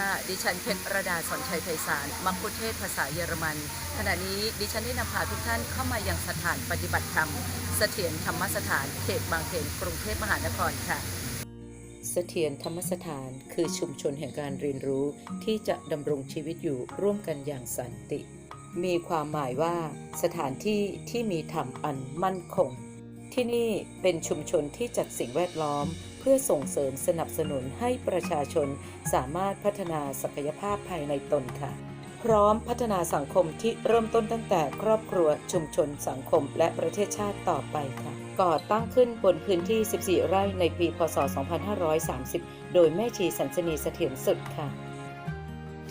ค่ะ ดิฉันเพชรระดาสอนชัยไพศาลมักคุเทศภาษาเยอรมัน ขณะนี้ดิฉันได้นำพาทุกท่านเข้ามายังสถานปฏิบัติธรรม เสถียรธรรมสถานเขตบางเขนกรุงเทพมหานครค่ะ เสถียรธรรมสถานคือชุมชนแห่งการเรียนรู้ที่จะดำรงชีวิตอยู่ร่วมกันอย่างสันติ มีความหมายว่าสถานที่ที่มีธรรมอันมั่นคง ที่นี่เป็นชุมชนที่จัดสิ่งแวดล้อม เพื่อส่งเสริมสนับสนุนให้ประชาชนสามารถพัฒนาศักยภาพภายในตนค่ะ พร้อมพัฒนาสังคมที่เริ่มต้นตั้งแต่ครอบครัวชุมชนสังคมและประเทศชาติต่อไปค่ะ ก่อตั้งขึ้นบนพื้นที่ 14 ไร่ในปี พศ 2530 โดยแม่ชีสันสนีเสถียรสุดค่ะ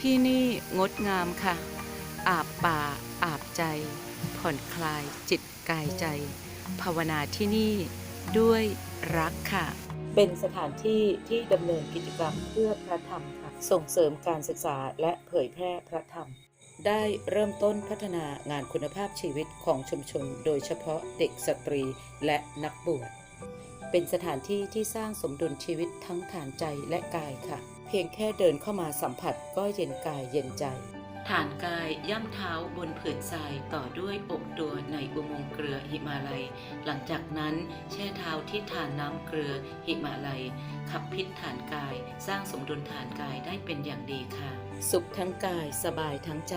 ที่นี่งดงามค่ะ อาบป่า อาบใจ ผ่อนคลายจิตกายใจ ภาวนาที่นี่ด้วยรักค่ะ เป็นสถานที่ที่ดำเนินกิจกรรมเพื่อพระธรรมค่ะส่งเสริมการศึกษาและเผยแพร่พระธรรม ได้เริ่มต้นพัฒนางานคุณภาพชีวิตของชุมชน โดยเฉพาะเด็กสตรีและนักบวชเป็นสถานที่ที่สร้างสมดุลชีวิตทั้งฐานใจและกายค่ะ เพียงแค่เดินเข้ามาสัมผัสก็เย็นกายเย็นใจ ฐานกายย่ำเท้าบนผืนทรายต่อด้วยอกตัวในอุโมงค์เกลือหิมาลัย หลังจากนั้นแช่เท้าที่ฐานน้ำเกลือหิมาลัย ขับพิษฐานกายสร้างสมดุลฐานกายได้เป็นอย่างดีค่ะ สุขทั้งกายสบายทั้งใจ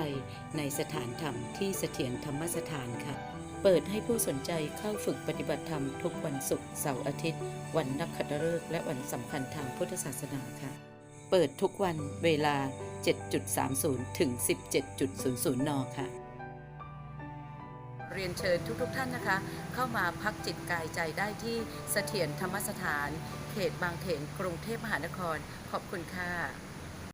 ในสถานธรรมที่เสถียรธรรมสถานค่ะ เปิดให้ผู้สนใจเข้าฝึกปฏิบัติธรรมทุกวันศุกร์เสาร์อาทิตย์ วันนักขัตฤกษ์และวันสำคัญทางพุทธศาสนาค่ะ เปิดทุกวันเวลา 7.30 ถึง 17.00 น ค่ะ เรียนเชิญทุกๆทท่านนะคะ เข้ามาพักจิตกายใจได้ที่เสถียรธรรมสถาน เขตบางเขนกรุงเทพมหานคร ขอบคุณค่ะ